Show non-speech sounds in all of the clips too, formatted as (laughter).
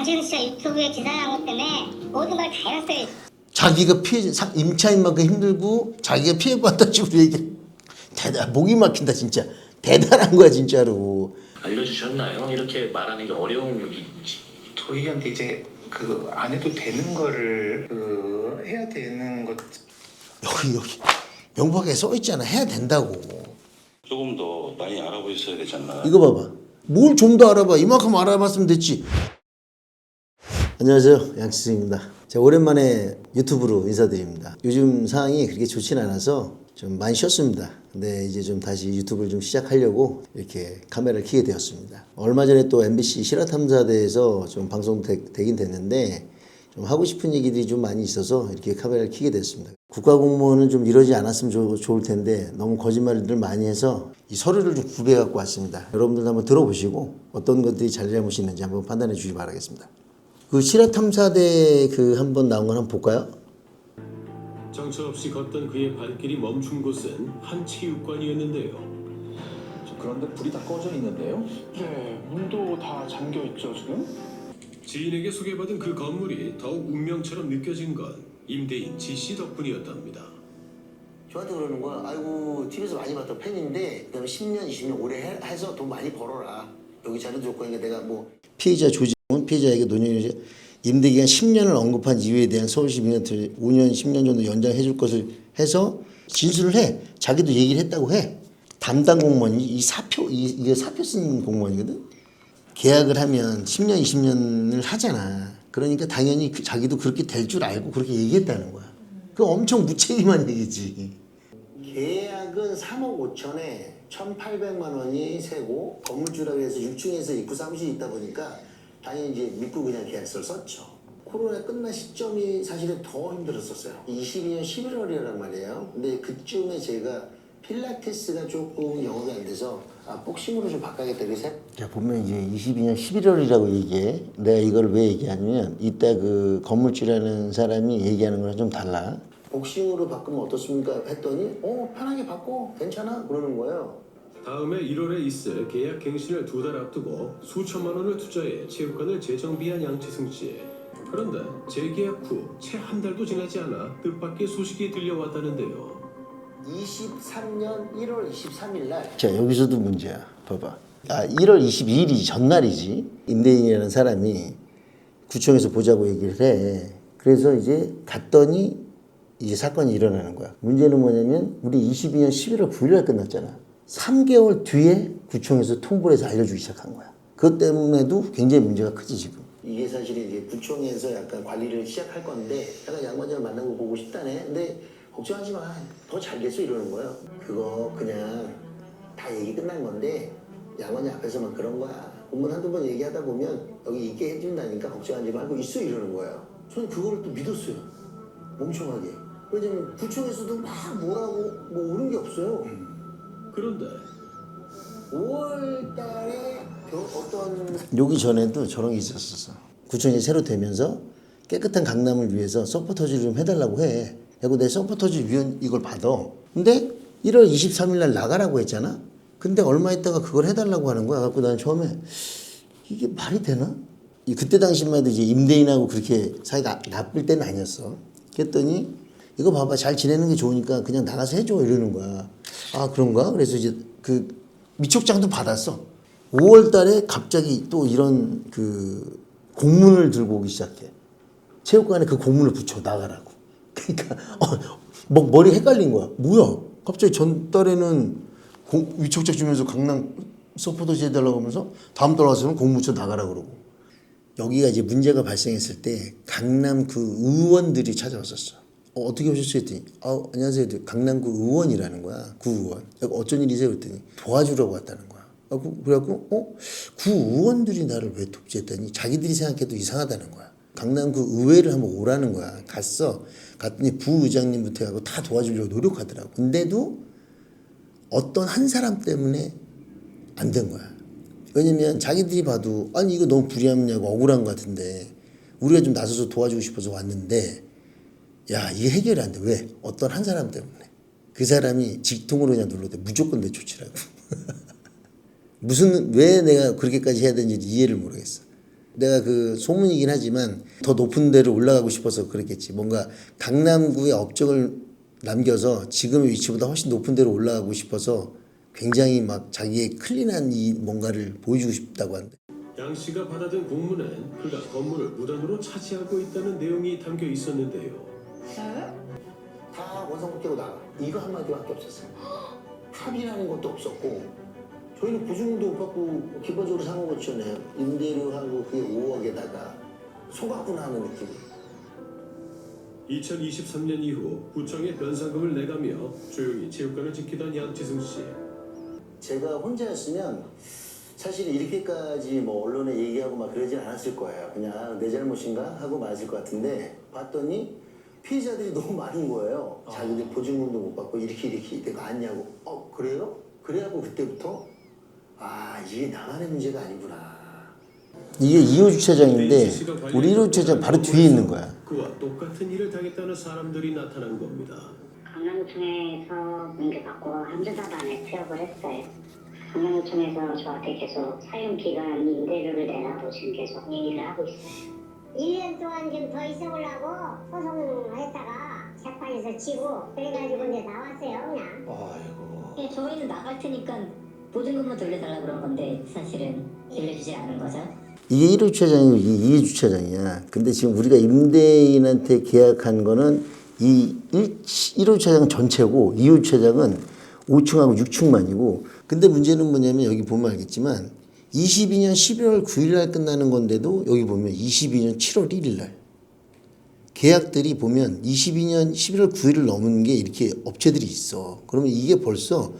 안지훈 씨가 유튜브에 기사 나온 것 때문에 모든 걸 다 해놨어요. 자기가 피해 사- 임차인 만큼 힘들고 자기가 피해받다 식으로 얘기. 대단 목이 막힌다 진짜. 대단한 거야 진짜로. 알려주셨나요? 이렇게 말하는 게 어려운 일인지. 저희한테 이제 그 안 해도 되는 거를 그 해야 되는 것. 여기 여기. 명박에 써 있잖아. 해야 된다고. 조금 더 많이 알아보셨어야 않나. 이거 봐봐. 뭘 좀 더 알아봐. 이만큼 알아봤으면 됐지 안녕하세요 양치승입니다 제가 오랜만에 유튜브로 인사드립니다 요즘 상황이 그렇게 좋진 않아서 좀 많이 쉬었습니다 근데 이제 좀 다시 유튜브를 좀 시작하려고 이렇게 카메라를 켜게 되었습니다 얼마 전에 또 MBC 실화탐사대에서 좀 방송 되 긴 됐는데 좀 하고 싶은 얘기들이 좀 많이 있어서 이렇게 카메라를 켜게 됐습니다. 국가공무원은 좀 이러지 않았으면 좋, 좋을 텐데 너무 거짓말들 많이 해서 이 서류를 좀 구비해 갖고 왔습니다. 여러분들 한번 들어보시고 어떤 것들이 잘잘못이 있는지 한번 판단해 주시기 바라겠습니다. 그 실화탐사대 그 한 번 나온 거 한번 볼까요? 정처 없이 걷던 그의 발길이 멈춘 곳은 한 체육관이었는데요. 그런데 불이 다 꺼져 있는데요? 네 문도 다 잠겨 있죠 지금 지인에게 소개받은 그 건물이 더욱 운명처럼 느껴진 건 임대인 지씨 덕분이었답니다. 저한테 그러는 거야. 아이고 TV에서 많이 봤던 팬인데 그다음에 10년, 20년 오래 해, 해서 돈 많이 벌어라. 여기 자료 조건이니까 내가 뭐 피의자 조지은 피의자에게 노년이 임대기간 10년을 언급한 이유에 대한 서울시 민원을 5년, 10년 정도 연장해 줄 것을 해서 진술을 해. 자기도 얘기를 했다고 해. 담당 공무원이 이 사표 이, 이게 사표 쓴 공무원이거든. 계약을 하면 10년, 20년을 하잖아. 그러니까 당연히 그- 자기도 그렇게 될 줄 알고 그렇게 얘기했다는 거야. 그 엄청 무책임한 얘기지. 계약은 3억 5천에 1,800만 원이 세고 건물주라고 해서 6층에서 입구 사무실이 있다 보니까 당연히 이제 믿고 그냥 계약서를 썼죠. 코로나 끝난 시점이 사실은 더 힘들었었어요. 22년 11월이란 말이에요. 근데 그쯤에 제가 필라테스가 조금 영업이 안 돼서 아, 복싱으로 좀 바꿔야겠다 그래서 자 보면 이제 22년 11월이라고 얘기해. 내가 이걸 왜 얘기하냐면 이따 그 건물주라는 사람이 얘기하는 거랑 좀 달라. 복싱으로 바꾸면 어떻습니까? 했더니 어 편하게 바꿔 괜찮아 그러는 거예요. 다음해 1월에 있을 계약 갱신을 두 달 앞두고 수천만 원을 투자해 체육관을 재정비한 양치승 씨. 그런데 재계약 후 채 한 달도 지나지 않아 뜻밖의 소식이 들려왔다는데요. 23년 1월 23일 날. 자 여기서도 문제야. 봐봐. 아 1월 22일이 전날이지. 임대인이라는 사람이 구청에서 보자고 얘기를 해. 그래서 이제 갔더니 이제 사건이 일어나는 거야. 문제는 뭐냐면 우리 22년 11월 9일 날 끝났잖아. 3개월 뒤에 구청에서 통보를 해서 알려주기 시작한 거야. 그것 때문에도 굉장히 문제가 크지 지금. 이게 사실 이제 구청에서 약간 관리를 시작할 건데 약간 양반장을 만나고 보고 싶다네. 근데 걱정하지 마. 더 잘 됐어 이러는 거예요. 그거 그냥 다 얘기 끝난 건데 양반장 앞에서만 그런 거야. 공문 한두 번 얘기하다 보면 여기 있게 해준다니까 걱정하지 말고 있어 이러는 거예요. 저는 그거를 또 믿었어요. 멍청하게. 왜냐면 구청에서도 막 뭐라고 뭐 오는 게 없어요. 그런데 5월 달에 어떤 여기 전에도 저런 게 있었었어. 구청이 새로 되면서 깨끗한 강남을 위해서 서포터즈를 좀 해달라고 해. 그리고 내 서포터즈 위원 이걸 받아. 근데 1월 23일 날 나가라고 했잖아. 근데 얼마 있다가 그걸 해달라고 하는 거야. 갖고 난 처음에 이게 말이 되나? 이 그때 당시만 해도 이제 임대인하고 그렇게 사이가 나쁠 때는 아니었어. 그랬더니 이거 봐봐 잘 지내는 게 좋으니까 그냥 나가서 해줘 이러는 거야. 아 그런가? 그래서 이제 그 미촉장도 받았어. 5월 달에 갑자기 또 이런 그 공문을 들고 오기 시작해. 체육관에 그 공문을 붙여 나가라고. (laughs) 그러니까 어, 뭐 머리 헷갈린 거야. 뭐야? 갑자기 전달에는 공, 위촉장 주면서 강남 서포터즈 해달라고 하면서 다음 달 와서는 공문 붙여 나가라 그러고. 여기가 이제 문제가 발생했을 때 강남 그 의원들이 찾아왔었어. 어, 어떻게 오셨어요? 했더니 아, 안녕하세요. 강남구 의원이라는 거야. 구 의원. 여기 어쩐 일이세요? 그랬더니 도와주려고 왔다는 거야. 그래갖고 어? 구 의원들이 나를 왜 돕지했더니 자기들이 생각해도 이상하다는 거야. 강남구 의회를 한번 오라는 거야. 갔어. 갔더니 부의장님부터 하고 다 도와주려고 노력하더라고. 근데도 어떤 한 사람 때문에 안 된 거야. 왜냐면 자기들이 봐도 아니 이거 너무 불리하냐고 억울한 것 같은데 우리가 좀 나서서 도와주고 싶어서 왔는데 야 이게 해결이 안 돼. 왜? 어떤 한 사람 때문에. 그 사람이 직통으로 그냥 눌러대 무조건 내쫓으라고. (laughs) 무슨 왜 내가 그렇게까지 해야 되는지 이해를 모르겠어. 내가 그 소문이긴 하지만 더 높은 데를 올라가고 싶어서 그랬겠지. 뭔가 강남구의 업적을 남겨서 지금의 위치보다 훨씬 높은 데로 올라가고 싶어서 굉장히 막 자기의 클린한 이 뭔가를 보여주고 싶다고 한대. 양 씨가 받아든 공문엔 그가 건물을 무단으로 차지하고 있다는 내용이 담겨 있었는데요. 다 원상복 깨고 나가. 이거 한마디밖에 없었어요. 합의라는 것도 없었고 저희는 보증금도 못 받고 기본적으로 상호고치네요. 임대료하고 그게 5억에다가 속았구나 하는 느낌. 2023년 이후 구청에 변상금을 내가며 조용히 체육관을 지키던 양지승 씨. 제가 혼자였으면 사실 이렇게까지 뭐 언론에 얘기하고 막 그러진 않았을 거예요. 그냥 아, 내 잘못인가 하고 맞을 것 같은데 봤더니 피해자들이 너무 많은 거예요. 자기들 보증금도 못 받고 이렇게 이렇게 내가 아냐고. 어 그래요? 그래갖고 그때부터 아 이게 나만의 문제가 아니구나. 이게 2호 주차장인데 우리 1호 주차장 바로 뒤에 있는 거야. 그와 똑같은 일을 당했다는 사람들이 나타난 겁니다. 강남구청에서 옮겨받고 함주사단에 취업을 했어요. 강남구청에서 저한테 계속 사용 기간 임대료를 내라고 지금 계속 얘기를 하고 있어요. 1년 동안 좀 더 있어보려고 소송을 했다가 재판에서 지고 그래가지고 이제 나왔어요 그냥. 아이고. 예, 저희는 나갈 테니까 보증금만 돌려달라 그런 건데 사실은 돌려주지 않은 거죠. 이게 1호 주차장이고 이게 2호 주차장이야. 근데 지금 우리가 임대인한테 계약한 거는 이 1, 1호 주차장 전체고 2호 주차장은 5층하고 6층만이고 근데 문제는 뭐냐면 여기 보면 알겠지만 22년 11월 9일 날 끝나는 건데도 여기 보면 22년 7월 1일 날 계약들이 보면 22년 11월 9일을 넘은 게 이렇게 업체들이 있어. 그러면 이게 벌써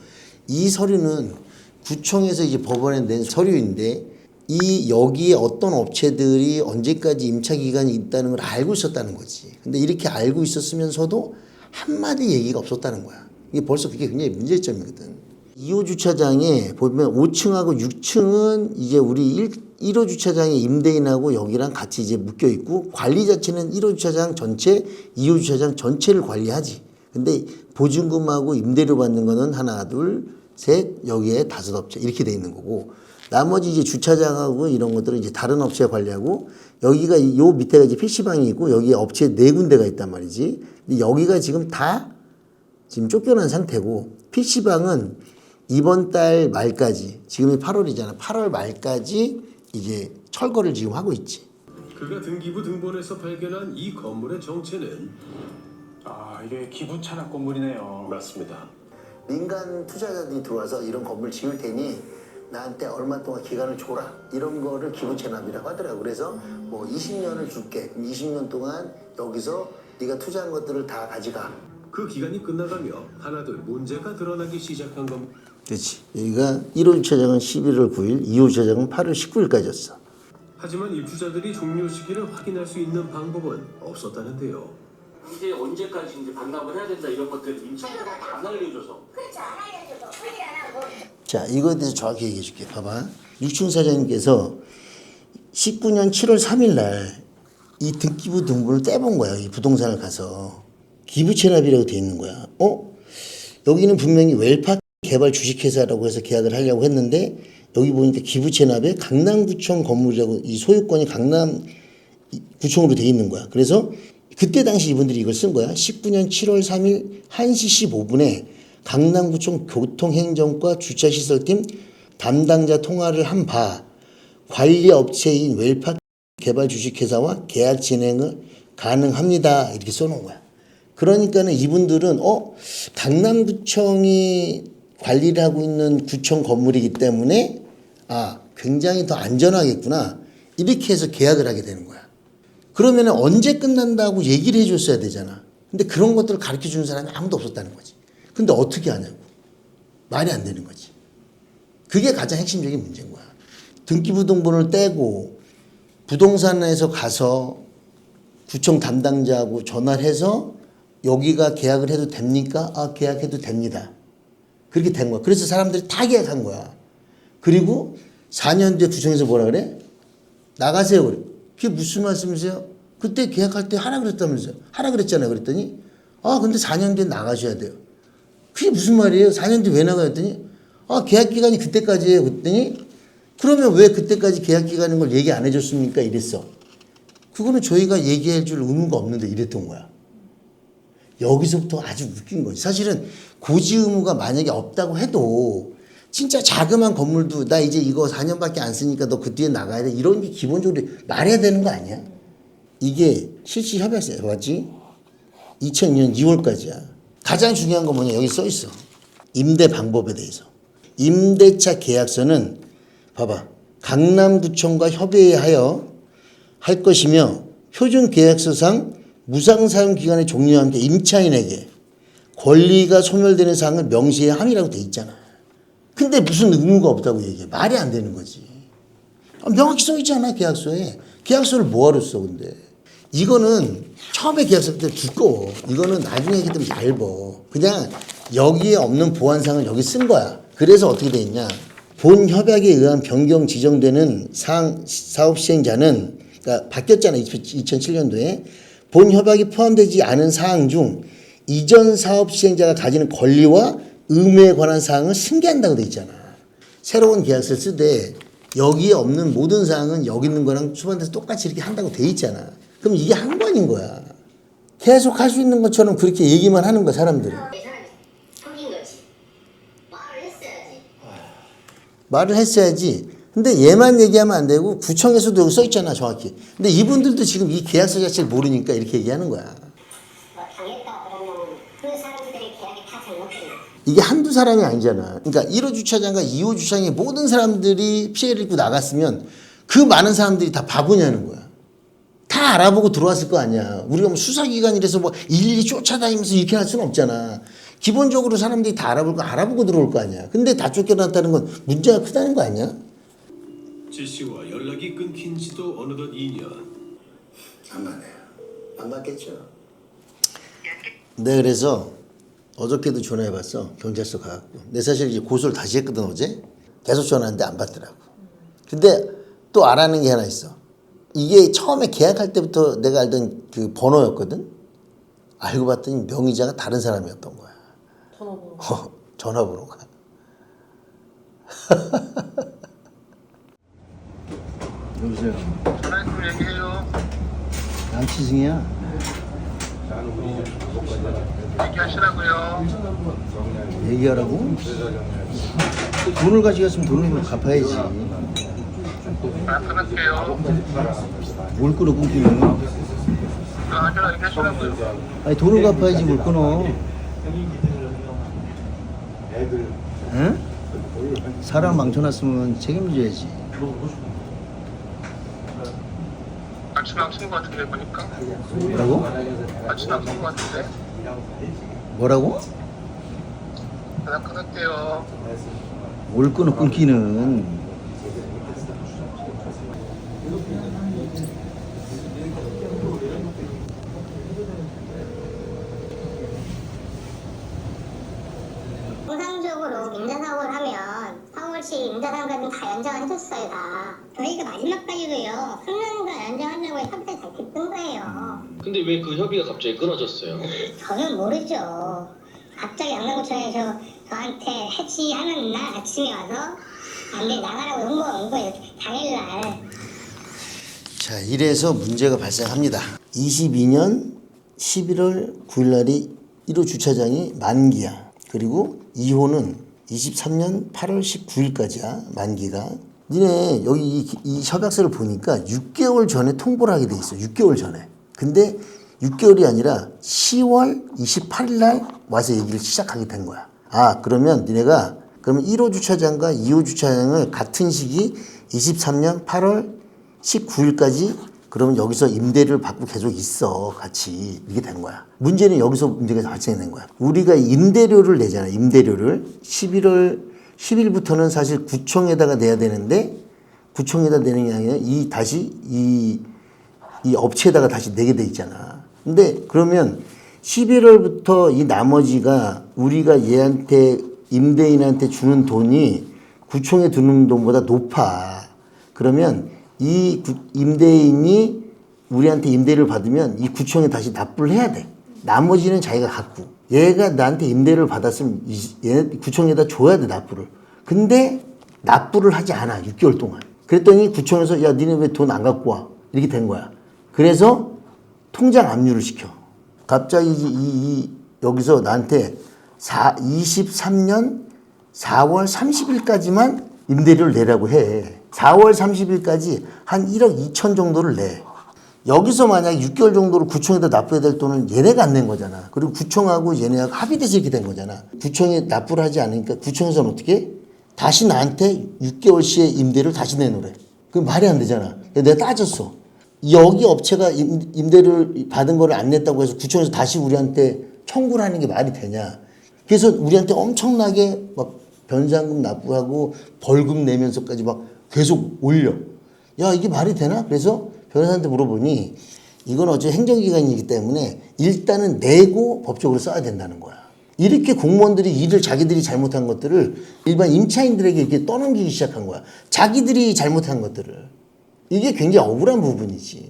이 서류는 구청에서 이제 법원에 낸 서류인데 이 여기에 어떤 업체들이 언제까지 임차 기간이 있다는 걸 알고 있었다는 거지. 근데 이렇게 알고 있었으면서도 한마디 얘기가 없었다는 거야. 이게 벌써 그게 굉장히 문제점이거든. 2호 주차장에 보면 5층하고 6층은 이제 우리 1, 1호 주차장의 임대인하고 여기랑 같이 이제 묶여 있고 관리 자체는 1호 주차장 전체, 2호 주차장 전체를 관리하지. 근데 보증금하고 임대료 받는 거는 하나, 둘, 셋, 여기에 다섯 업체 이렇게 돼 있는 거고 나머지 이제 주차장하고 이런 것들은 이제 다른 업체가 관리하고 여기가 이- 요 밑에가 이제 PC방이 있고 여기에 업체 네 군데가 있단 말이지. 근데 여기가 지금 다 지금 쫓겨난 상태고 PC방은 이번 달 말까지 지금이 8월이잖아. 8월 말까지 이제 철거를 지금 하고 있지. 그가 등기부 등본에서 발견한 이 건물의 정체는 아 이게 기부 찬압 건물이네요. 맞습니다. 민간 투자자들이 들어와서 이런 건물 지을 테니 나한테 얼마 동안 기간을 줘라 이런 거를 기부채납이라고 하더라고 그래서 뭐 20년을 줄게 그럼 20년 동안 여기서 네가 투자한 것들을 다 가져가 그 기간이 끝나가며 하나둘 문제가 드러나기 시작한 겁니다. 그렇지. 여기가 1호 주차장은 11월 9일 2호 주차장은 8월 19일까지였어. 하지만 입주자들이 종료 시기를 확인할 수 있는 방법은 없었다는데요. 이제 언제까지 이제 반납을 해야 된다 이런 것들 임차인들가 안 알려줘서. 자 이거에 대해서 정확히 얘기해 줄게. 봐봐. 6층 사장님께서 19년 7월 3일 날 이 등기부 등본을 떼본 거야. 이 부동산을 가서. 기부채납이라고 돼 있는 거야. 어? 여기는 분명히 웰파 개발 주식회사라고 해서 계약을 하려고 했는데 여기 보니까 기부채납에 강남구청 건물이라고 이 소유권이 강남 구청으로 돼 있는 거야. 그래서 그때 당시 이분들이 이걸 쓴 거야. 19년 7월 3일 1시 15분에 강남구청 교통행정과 주차시설팀 담당자 통화를 한 바 관리 업체인 웰파 개발 주식회사와 계약 진행을 가능합니다. 이렇게 써놓은 거야. 그러니까는 이분들은 어 강남구청이 관리를 하고 있는 구청 건물이기 때문에 아 굉장히 더 안전하겠구나 이렇게 해서 계약을 하게 되는 거야. 그러면 언제 끝난다고 얘기를 해줬어야 되잖아. 근데 그런 것들을 가르쳐 주는 사람이 아무도 없었다는 거지. 근데 어떻게 하냐고. 말이 안 되는 거지. 그게 가장 핵심적인 문제인 거야. 등기부 등본을 떼고 부동산에서 가서 구청 담당자하고 전화를 해서 여기가 계약을 해도 됩니까? 아, 계약해도 됩니다. 그렇게 된 거야. 그래서 사람들이 다 계약한 거야. 그리고 4년 뒤에 구청에서 뭐라 그래? 나가세요. 그래. 그게 무슨 말씀이세요? 그때 계약할 때 하라 그랬다면서요. 하라 그랬잖아요. 그랬더니 아, 근데 4년 뒤에 나가셔야 돼요. 그게 무슨 말이에요? 4년 뒤에 왜 나가요? 했더니 아, 계약 기간이 그때까지예요. 그랬더니 그러면 왜 그때까지 계약 기간인 걸 얘기 안 해줬습니까? 이랬어. 그거는 저희가 얘기해 줄 의무가 없는데 이랬던 거야. 여기서부터 아주 웃긴 거지. 사실은 고지 의무가 만약에 없다고 해도 진짜 자그마한 건물도 나 이제 이거 4년밖에 안 쓰니까 너 그 뒤에 나가야 돼. 이런 게 기본적으로 말해야 되는 거 아니야? 이게 실시 협약서에 맞지? 2002년 2월까지야. 가장 중요한 건 뭐냐? 여기 써 있어. 임대 방법에 대해서. 임대차 계약서는 봐봐. 강남구청과 협의하여 할 것이며 표준 계약서상 무상 사용 기간의 종료와 함께 임차인에게 권리가 소멸되는 사항을 명시해야 함이라고 돼 있잖아. 근데 무슨 의무가 없다고 얘기해. 말이 안 되는 거지. 아, 명확히 써 있잖아 계약서에. 계약서를 뭐하러 써 근데. 이거는 처음에 계약서 때 두꺼워. 이거는 나중에 얘기 되면 얇어. 그냥 여기에 없는 보안상을 여기 쓴 거야. 그래서 어떻게 돼 있냐. 본 협약에 의한 변경 지정되는 상, 사업 시행자는 그러니까 바뀌었잖아 2007년도에 본 협약이 포함되지 않은 사항 중 이전 사업 시행자가 가지는 권리와 의무에 관한 사항을 승계한다고 돼 있잖아. 새로운 계약서를 쓰되 여기에 없는 모든 사항은 여기 있는 거랑 수반돼서 똑같이 이렇게 한다고 돼 있잖아. 그럼 이게 한 번인 거야. 계속 할 수 있는 것처럼 그렇게 얘기만 하는 거야 사람들은. 거지. 말을 했어야지. 근데 얘만 얘기하면 안 되고 구청에서도 여기 써 있잖아 정확히. 근데 이분들도 지금 이 계약서 자체를 모르니까 이렇게 얘기하는 거야. 뭐그 거야. 이게 한두 사람이 아니잖아. 그러니까 1호 주차장과 2호 주차장의 모든 사람들이 피해를 입고 나갔으면 그 많은 사람들이 다 바보냐는 거야. 다 알아보고 들어왔을 거 아니야. 우리가 뭐 수사기관이라서 뭐 일일이 쫓아다니면서 이렇게 할 수는 없잖아. 기본적으로 사람들이 다 알아볼 거 알아보고 들어올 거 아니야. 근데 다 쫓겨났다는 건 문제가 크다는 거 아니야? 지 씨와 연락이 끊긴 지도 어느덧 2년. 안 맞네요. 안 맞겠죠. 네, 그래서 어저께도 전화해봤어. 경찰서 가갖고. 내 사실 이제 고소를 다시 했거든, 어제. 계속 전화하는데 안 받더라고. 근데 또 알아는 게 하나 있어. 이게 처음에 계약할 때부터 내가 알던 그 번호였거든? 알고 봤더니 명의자가 다른 사람이었던 거야. 전화번호. 어, 전화번호가. (laughs) (laughs) 여보세요. 전화해서 얘기해요. 양치승이야. 얘기하시라고요. 얘기하라고? 돈을 가져갔으면 돈을 갚아야지. 아, 끊을게요. 뭘 끊어 끊기는? 아, 얘기하시라고요. 아니 돈을 갚아야지 뭘 끊어. 응? 사람 망쳐놨으면 책임져야지. 같이 나온 것 같은데 보니까. 뭐라고? 같이 나온 것 같은데. 뭐라고? 전화 끊을게요. 뭘 끊어 끊기는? 통상적으로 임자사고를 하면 서울시 임자상가는 다 연장해줬어요 다. 저희가 마지막까지도요 성년과 연장한다고 해서 협의를 잘 됐던 거예요. 근데 왜 그 협의가 갑자기 끊어졌어요? 저는 모르죠. 갑자기 양양구청에서 저한테 해지하는 날 아침에 와서 안돼 나가라고 홍보가 온 거예요. 당일날. 자, 이래서 문제가 발생합니다. 22년 11월 9일 날이 1호 주차장이 만기야. 그리고 2호는 23년 8월 19일까지야, 만기가. 니네 여기 이, 이 협약서를 보니까 6개월 전에 통보를 하게 돼 있어. 6개월 전에. 근데 6개월이 아니라 10월 28일 날 와서 얘기를 시작하게 된 거야. 아, 그러면 니네가 그러면 1호 주차장과 2호 주차장을 같은 시기 23년 8월 19일까지 그러면 여기서 임대를 받고 계속 있어 같이 이렇게 된 거야. 문제는 여기서 문제가 발생된 거야. 우리가 임대료를 내잖아. 임대료를 11월 10일부터는 사실 구청에다가 내야 되는데 구청에다 내는 게 아니라 이 다시 이, 이 업체에다가 다시 내게 돼 있잖아. 근데 그러면 11월부터 이 나머지가 우리가 얘한테 임대인한테 주는 돈이 구청에 주는 돈보다 높아. 그러면 이 구- 임대인이 우리한테 임대를 받으면 이 구청에 다시 납부를 해야 돼. 나머지는 자기가 갖고. 얘가 나한테 임대를 받았으면 이- 얘 구청에다 줘야 돼 납부를. 근데 납부를 하지 않아 6개월 동안. 그랬더니 구청에서 야 니네 왜 돈 안 갖고 와 이렇게 된 거야. 그래서 통장 압류를 시켜. 갑자기 이, 이- 여기서 나한테 4, 23년 4월 30일까지만 임대료를 내라고 해. 4월 30일까지 한 1억 2천 정도를 내. 여기서 만약 6개월 정도를 구청에다 납부해야 될 돈은 얘네가 안 낸 거잖아. 그리고 구청하고 얘네하고 합의돼서 이렇게 된 거잖아. 구청에 납부를 하지 않으니까 구청에서는 어떻게? 해? 다시 나한테 6개월치의 임대료를 다시 내놓으래. 그 말이 안 되잖아. 내가 따졌어. 여기 업체가 임, 임대료를 받은 거를 안 냈다고 해서 구청에서 다시 우리한테 청구를 하는 게 말이 되냐. 그래서 우리한테 엄청나게 막 변상금 납부하고 벌금 내면서까지 막 계속 올려. 야, 이게 말이 되나? 그래서 변호사한테 물어보니 이건 어째 행정기관이기 때문에 일단은 내고 법적으로 써야 된다는 거야. 이렇게 공무원들이 일을 자기들이 잘못한 것들을 일반 임차인들에게 이렇게 떠넘기기 시작한 거야. 자기들이 잘못한 것들을. 이게 굉장히 억울한 부분이지.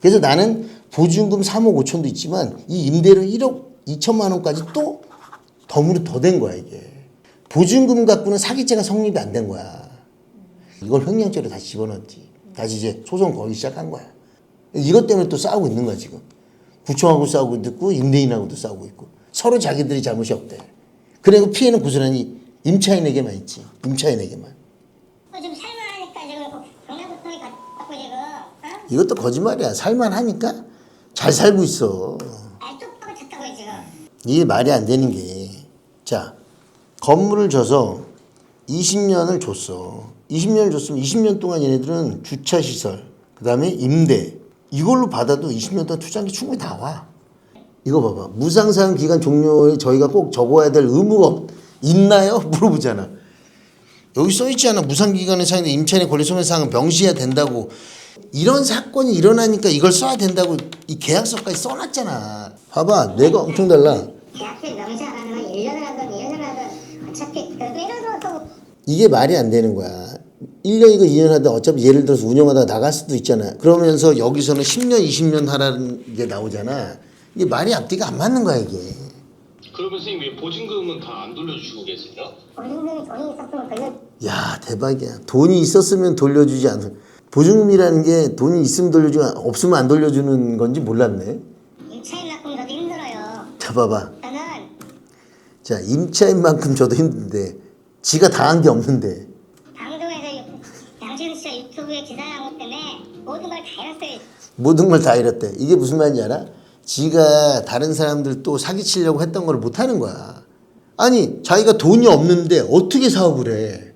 그래서 나는 보증금 3억 5천도 있지만 이 임대료 1억 2천만 원까지 또 덤으로 더 된 거야 이게. 보증금 갖고는 사기죄가 성립이 안 된 거야. 이걸 횡령죄로 다시 집어넣었지. 다시 이제 소송 걸기 시작한 거야. 이것 때문에 또 싸우고 있는 거야 지금. 구청하고 싸우고 있고 임대인하고도 싸우고 있고 서로 자기들이 잘못이 없대. 그리고 피해는 고스란히 임차인에게만 있지. 임차인에게만. 좀 살만하니까 지금 경남고통이 갖고 지금 어? 이것도 거짓말이야. 살만하니까 잘 살고 있어. 아 똑바로 쳤다고요 지금 이게 말이 안 되는 게, 자, 건물을 줘서 20년을 줬어. 20년을 줬으면 20년 동안 얘네들은 주차시설, 그 다음에 임대, 이걸로 받아도 20년 동안 투자한 게 충분히 나와. 이거 봐봐. 무상사용 기간 종료에 저희가 꼭 적어야 될 의무가 없- 있나요? (laughs) 물어보잖아. 여기 써 있지 않아. 무상기간의 사용된 임차인의 권리 소멸 사항은 명시해야 된다고. 이런 사건이 일어나니까 이걸 써야 된다고 이 계약서까지 써놨잖아. 봐봐. 내가 엄청 달라. 계약서 명시 안 하면 1년을 하든 2년을 하든 어차피 그래도 이런 거 이게 말이 안 되는 거야. 1년이고 2년 하다 어차피 예를 들어서 운영하다가 나갈 수도 있잖아. 그러면서 여기서는 10년, 20년 하라는 게 나오잖아. 이게 말이 앞뒤가 안 맞는 거야, 이게. 그러면 선생님 왜 보증금은 다 안 돌려주시고 계세요? 보증금이 돈이 있었으면 걸려 야, 대박이야. 돈이 있었으면 돌려주지 않 보증금이라는 게 돈이 있으면 돌려주고 없으면 안 돌려주는 건지 몰랐네. 임차인 납품 저도 힘들어요 자, 봐봐. 저는 자, 임차인만큼 저도 힘든데, 지가 당한 게 없는데, 방송에서 양심 씨가 유튜브에 기사한 것 때문에 모든 걸 다 잃었어요 모든 걸 다 잃었대. 이게 무슨 말인지 알아? 지가 다른 사람들 또 사기치려고 했던 걸 못하는 거야. 아니, 자기가 돈이 없는데 어떻게 사업을 해?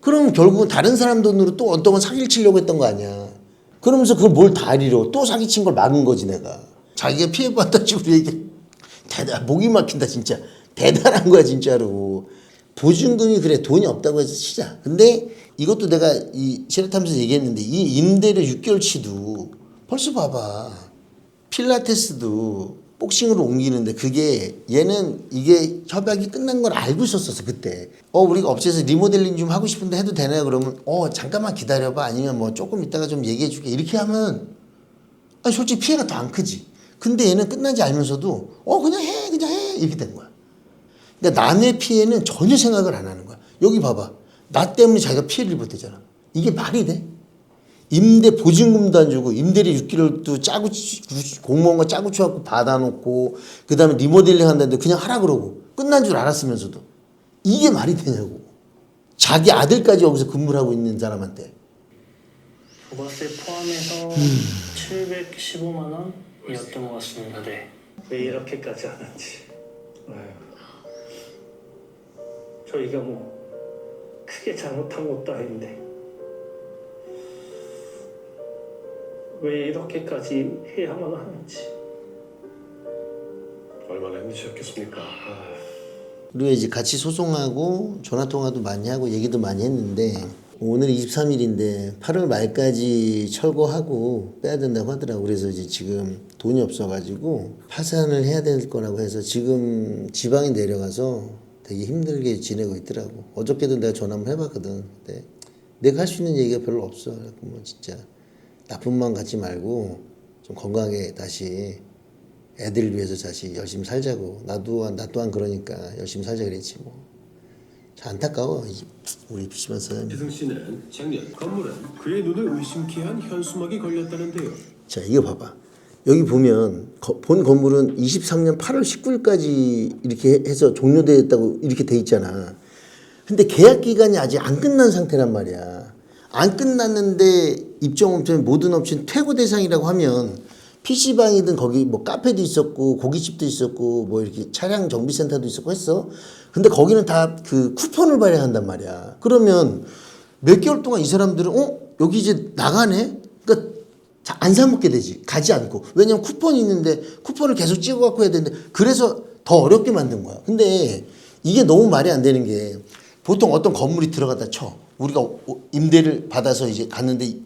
그럼 결국은 다른 사람 돈으로 또 어떤 건 사기를 치려고 했던 거 아니야. 그러면서 그걸 뭘다 잃어. 또 사기친 걸 막은 거지, 내가. 자기가 피해받았지, 우리에게. 대단, 목이 막힌다, 진짜. 대단한 거야, 진짜로. 보증금이 그래, 돈이 없다고 해서 치자. 근데 이것도 내가 이 실험하면서 얘기했는데 이 임대료 6개월치도 벌써 봐봐. 필라테스도 복싱으로 옮기는데 그게 얘는 이게 협약이 끝난 걸 알고 있었었어 그때. 어 우리가 업체에서 리모델링 좀 하고 싶은데 해도 되나요 그러면 어 잠깐만 기다려봐. 아니면 뭐 조금 이따가 좀 얘기해 줄게. 이렇게 하면 아니 솔직히 피해가 더 안 크지. 근데 얘는 끝난지 알면서도 어 그냥 해 그냥 해. 이렇게 된 거야. 그러니까 남의 피해는 전혀 생각을 안 하는 거야. 여기 봐봐. 나 때문에 자기가 피해를 입었대잖아. 이게 말이 돼? 임대 보증금도 안 주고 임대료 6개월도 짜고 치- 공무원과 짜고 쳐갖고 받아놓고 그 다음에 리모델링 한다는데 그냥 하라 그러고 끝난 줄 알았으면서도 이게 말이 되냐고 자기 아들까지 여기서 근무를 하고 있는 사람한테 부가세 포함해서 715만 원이었던 것 같습니다. 네. 왜 이렇게까지 하는지. 저희가 뭐 크게 잘못한 것도 아닌데 왜 이렇게까지 해야만 하는지. 얼마나 힘드셨겠습니까? 그리고 이제 같이 소송하고 전화 통화도 많이 하고 얘기도 많이 했는데 오늘 23일인데 8월 말까지 철거하고 빼야 된다고 하더라고. 그래서 이제 지금 돈이 없어가지고 파산을 해야 될 거라고 해서 지금 지방에 내려가서 되게 힘들게 지내고 있더라고. 어저께도 내가 전화 한번 해봤거든. 근데 내가 할 수 있는 얘기가 별로 없어. 그래갖고 뭐 진짜 나쁜 마음 갖지 말고 좀 건강하게 다시 애들을 위해서 다시 열심히 살자고. 나도 나 또한 그러니까 열심히 살자 그랬지 뭐. 참 안타까워 이- 우리 PC방 사장님. 최승 씨는 작년 건물은 그의 눈을 의심케 한 현수막이 걸렸다는데요. 자 이거 봐봐. 여기 보면 거- 본 건물은 23년 8월 19일까지 이렇게 해서 종료되었다고 이렇게 돼 있잖아. 근데 계약 기간이 아직 안 끝난 상태란 말이야 안 끝났는데 입점 업체는 모든 업체는 퇴고 대상이라고 하면 PC방이든 거기 뭐 카페도 있었고 고깃집도 있었고 뭐 이렇게 차량 정비센터도 있었고 했어 근데 거기는 다 그 쿠폰을 발행한단 말이야 그러면 몇 개월 동안 이 사람들은 어 여기 이제 나가네 그러니까 자, 안 사먹게 되지. 가지 않고. 왜냐면 쿠폰이 있는데 쿠폰을 계속 찍어 갖고 해야 되는데 그래서 더 어렵게 만든 거야. 근데 이게 너무 말이 안 되는 게 보통 어떤 건물이 들어갔다 쳐. 우리가 오- 임대를 받아서 이제 갔는데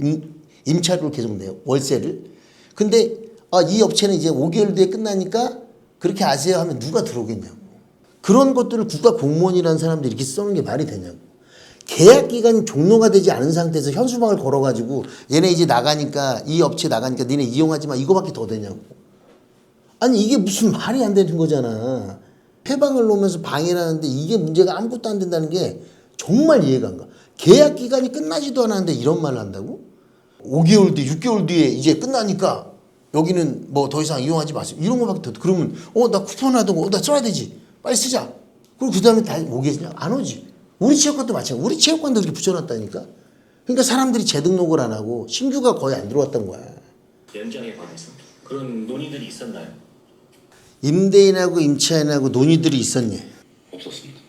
임, 임차료를 계속 내요. 월세를. 근데 아, 이 업체는 이제 5개월 뒤에 끝나니까 그렇게 아세요 하면 누가 들어오겠냐고. 그런 것들을 국가 공무원이라는 사람들이 이렇게 써는 게 말이 되냐고. 계약 기간이 종료가 되지 않은 상태에서 현수막을 걸어가지고 얘네 이제 나가니까 이 업체 나가니까 니네 이용하지 마 이거밖에 더 되냐고. 아니 이게 무슨 말이 안 되는 거잖아. 폐방을 놓으면서 방해를 하는데 이게 문제가 아무것도 안 된다는 게 정말 이해가 안 가. 계약 기간이 끝나지도 않았는데 이런 말을 한다고? 5개월 뒤, 6개월 뒤에 이제 끝나니까 여기는 뭐 더 이상 이용하지 마세요. 이런 거밖에 더 그러면 어 나 쿠폰 하던 거나 써야 되지. 빨리 쓰자. 그리고 그 다음에 다 오겠냐? 안 오지. 우리 체육관도 마찬가지. 우리 체육관도 이렇게 붙여놨다니까. 그러니까 사람들이 재등록을 안 하고 신규가 거의 안 들어왔던 거야. 연장에 관해서 그런 논의들이 있었나요? 임대인하고 임차인하고 논의들이 있었니? 없었습니다.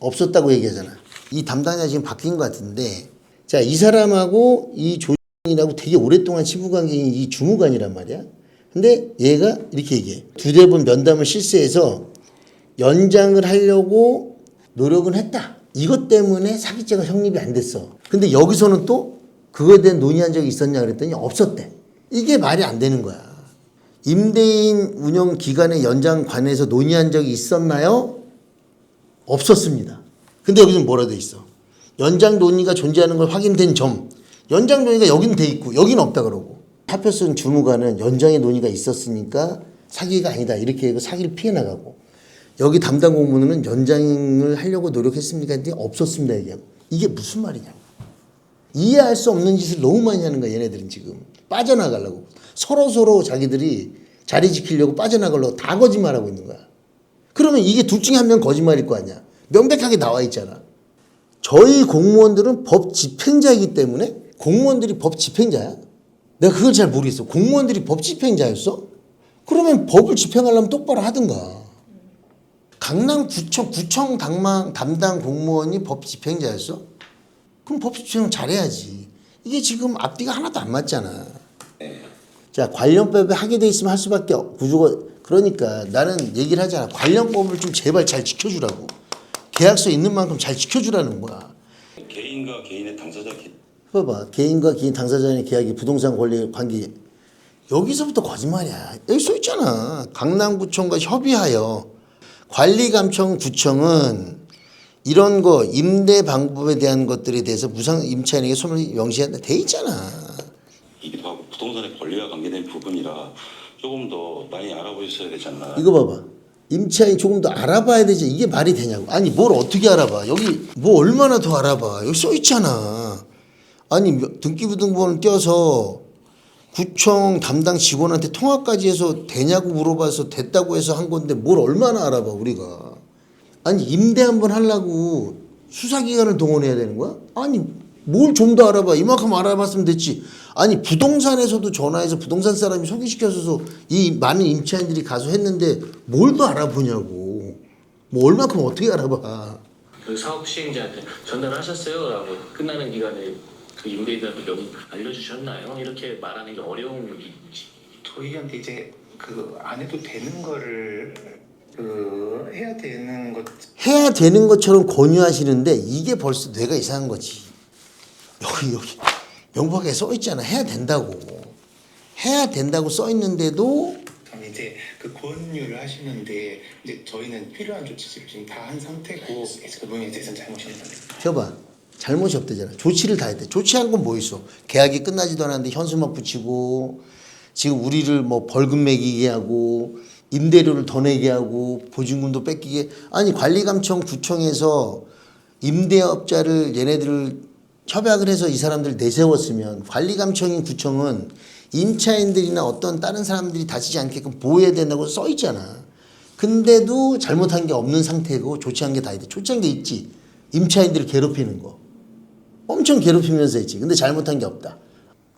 없었다고 얘기하잖아. 이 담당자 지금 바뀐 것 같은데, 자, 이 사람하고 이 조인하고 되게 오랫동안 친분 관계인 이 주무관이란 말이야. 근데 얘가 이렇게 얘기해. 두세 번 면담을 실시해서 연장을 하려고 노력은 했다. 이것 때문에 사기죄가 성립이 안 됐어. 근데 여기서는 또 그거에 대한 논의한 적이 있었냐 그랬더니 없었대. 이게 말이 안 되는 거야. 임대인 운영 기간의 연장 관해서 논의한 적이 있었나요? 없었습니다. 근데 여기는 뭐라 돼 있어? 연장 논의가 존재하는 걸 확인된 점. 연장 논의가 여기는 돼 있고 여기는 없다 그러고. 사표 쓴 주무관은 연장의 논의가 있었으니까 사기가 아니다. 이렇게 해서 사기를 피해 나가고. 여기 담당 공무원은 연장을 하려고 노력했습니까? 근데 없었습니다. 얘기하고. 이게 무슨 말이냐고. 이해할 수 없는 짓을 너무 많이 하는 거야. 얘네들은 지금. 빠져나가려고. 서로 서로 자기들이 자리 지키려고 빠져나가려고 다 거짓말하고 있는 거야. 그러면 이게 둘 중에 한 명 거짓말일 거 아니야. 명백하게 나와 있잖아. 저희 공무원들은 법 집행자이기 때문에 공무원들이 법 집행자야? 내가 그걸 잘 모르겠어. 공무원들이 법 집행자였어? 그러면 법을 집행하려면 똑바로 하든가. 강남구청 구청 당망 담당 공무원이 법 집행자였어? 그럼 법 집행 잘해야지. 이게 지금 앞뒤가 하나도 안 맞잖아. 자 관련법에 하게 돼 있으면 할 수밖에 없- 구조가 그러니까 나는 얘기를 하잖아 관련법을 좀 제발 잘 지켜주라고 계약서 있는 만큼 잘 지켜주라는 거야. 개인과 개인의 당사자 개- 봐봐. 개인과 개인 당사자 간의 계약이 부동산 권리 관계. 여기서부터 거짓말이야. 여기 써 있잖아. 강남구청과 협의하여 관리감청 구청은 이런 거 임대 방법에 대한 것들에 대해서 무상 임차인에게 손을 명시한다. 돼 있잖아. 이기도 하고 부동산의 권리와 관계된 부분이라 조금 더 많이 알아보셨어야 되지 않나. 이거 봐봐. 임차인 조금 더 알아봐야 되지. 이게 말이 되냐고. 아니, 뭘 어떻게 알아봐. 여기 뭐 얼마나 더 알아봐. 여기 써 있잖아. 아니, 몇- 등기부등본을 떼어서 구청 담당 직원한테 통화까지 해서 되냐고 물어봐서 됐다고 해서 한 건데 뭘 얼마나 알아봐, 우리가. 아니, 임대 한번 하려고 수사기관을 동원해야 되는 거야? 아니, 뭘 좀 더 알아봐. 이만큼 알아봤으면 됐지. 아니, 부동산에서도 전화해서 부동산 사람이 소개시켜줘서 이 많은 임차인들이 가서 했는데 뭘 더 알아보냐고. 뭐 얼마큼 어떻게 알아봐. 그 사업 시행자한테 전달하셨어요? 라고 끝나는 기간에 그 임대인한테 명 알려주셨나요? 이렇게 말하는 게 어려운 일인지 저희한테 이제 그 안 해도 되는 거를 그 해야 되는 것 해야 되는 것처럼 권유하시는데 이게 벌써 뇌가 이상한 거지. 여기 여기 명확하게 써 있잖아. 해야 된다고. 해야 된다고 써 있는데도 그럼 이제 그 권유를 하시는데 이제 저희는 필요한 조치를 지금 다 한 상태고 그래서 그 부분에 대해서는 잘못이 있는 저봐 잘못이 없대잖아. 조치를 다 했대. 조치한 건뭐 있어? 계약이 끝나지도 않았는데 현수막 붙이고 지금 우리를 뭐 벌금 매기게 하고 임대료를 더 내게 하고 보증금도 뺏기게 아니 관리감청 구청에서 임대업자를 얘네들을 협약을 해서 이 사람들 내세웠으면 관리감청인 구청은 임차인들이나 어떤 다른 사람들이 다치지 않게끔 보호해야 된다고 써 있잖아. 근데도 잘못한 게 없는 상태고 조치한 게 다 있대. 조치한 게 있지. 임차인들을 괴롭히는 거. 엄청 괴롭히면서 했지. 근데 잘못한 게 없다.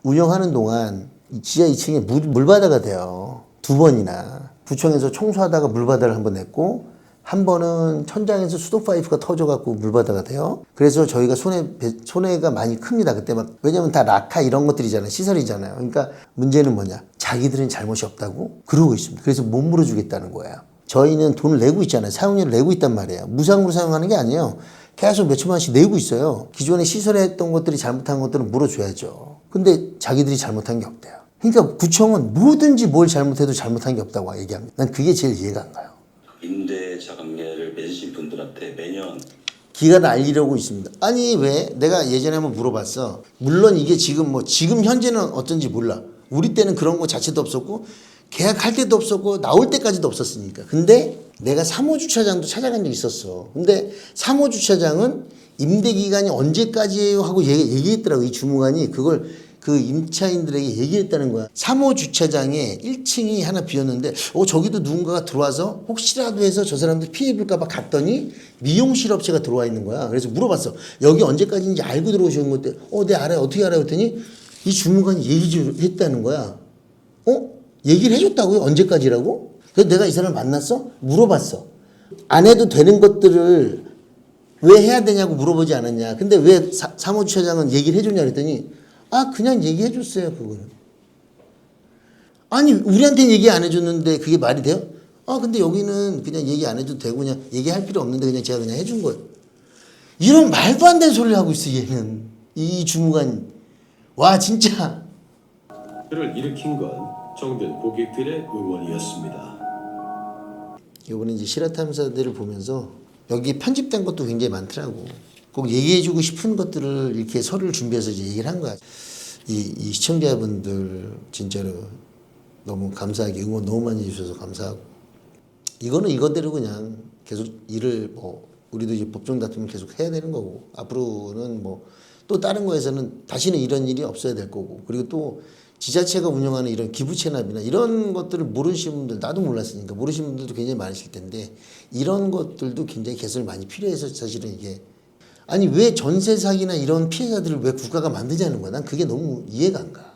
운영하는 동안 이 지하 2층에 물, 물바다가 돼요. 두 번이나. 구청에서 청소하다가 물바다를 한 번 냈고, 한 번은 천장에서 수도 파이프가 터져갖고 물바다가 돼요. 그래서 저희가 손해, 배- 손해가 많이 큽니다. 그때 막, 왜냐면 다 라카 이런 것들이잖아요. 시설이잖아요. 그러니까 문제는 뭐냐. 자기들은 잘못이 없다고 그러고 있습니다. 그래서 못 물어주겠다는 거예요. 저희는 돈을 내고 있잖아요. 사용료를 내고 있단 말이에요. 무상으로 사용하는 게 아니에요. 계속 몇 천만 원씩 내고 있어요. 기존에 시설에 했던 것들이 잘못한 것들은 물어줘야죠. 근데 자기들이 잘못한 게 없대요. 그러니까 구청은 뭐든지 뭘 잘못해도 잘못한 게 없다고 얘기합니다. 난 그게 제일 이해가 안 가요. 임대차 관계를 맺으신 분들한테 매년 기간을 알리려고 있습니다. 아니 왜? 내가 예전에 한번 물어봤어. 물론 이게 지금 뭐 지금 현재는 어떤지 몰라. 우리 때는 그런 거 자체도 없었고 계약할 때도 없었고 나올 때까지도 없었으니까. 근데 내가 3호 주차장도 찾아간 적이 있었어. 근데 3호 주차장은 임대 기간이 언제까지예요 하고 얘기, 얘기했더라고 이 주무관이 그걸 그 임차인들에게 얘기했다는 거야. 3호 주차장에 1층이 하나 비었는데, 어, 저기도 누군가가 들어와서 혹시라도 해서 저 사람들 피해 입을까봐 갔더니 미용실 업체가 들어와 있는 거야. 그래서 물어봤어. 여기 언제까지인지 알고 들어오신 건데, 어, 네, 알아요. 어떻게 알아요? 했더니 이 주무관이 얘기 좀 했다는 거야. 어? 얘기를 해줬다고요? 언제까지라고? 그래서 내가 이 사람을 만났어? 물어봤어. 안 해도 되는 것들을 왜 해야 되냐고 물어보지 않았냐. 근데 왜 사, 사무처장은 얘기를 해줬냐 그랬더니 아 그냥 얘기해 줬어요 그거는. 아니 우리한테는 얘기 안 해줬는데 그게 말이 돼요? 아 근데 여기는 그냥 얘기 안 해도 되고 그냥 얘기할 필요 없는데 그냥 제가 그냥 해준 거예요. 이런 말도 안 되는 소리를 하고 있어 얘는. 이 주무관. 와 진짜. 그를 일으킨 건 정든 고객들의 응원이었습니다. 이번에 이제 실화 탐사들을 보면서 여기 편집된 것도 굉장히 많더라고. 꼭 얘기해주고 싶은 것들을 이렇게 서류를 준비해서 이제 얘기를 한 거야. 이, 이 시청자분들 진짜로 너무 감사하게 응원 너무 많이 해주셔서 감사하고 이거는 이거대로 그냥 계속 일을 뭐 우리도 이제 법정 다툼을 계속 해야 되는 거고 앞으로는 뭐 또 다른 거에서는 다시는 이런 일이 없어야 될 거고 그리고 또 지자체가 운영하는 이런 기부 체납이나 이런 것들을 모르시는 분들 나도 몰랐으니까 모르시는 분들도 굉장히 많으실 텐데 이런 것들도 굉장히 개선이 많이 필요해서 사실은 이게 아니 왜 전세 사기나 이런 피해자들을 왜 국가가 만들자는 거야? 난 그게 너무 이해가 안 가.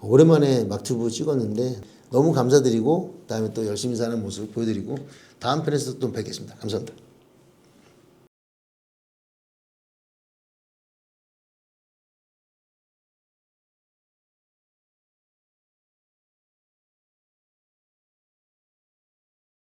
오랜만에 막튜브 찍었는데 너무 감사드리고 다음에 또 열심히 사는 모습을 보여드리고 다음 편에서 또 뵙겠습니다. 감사합니다.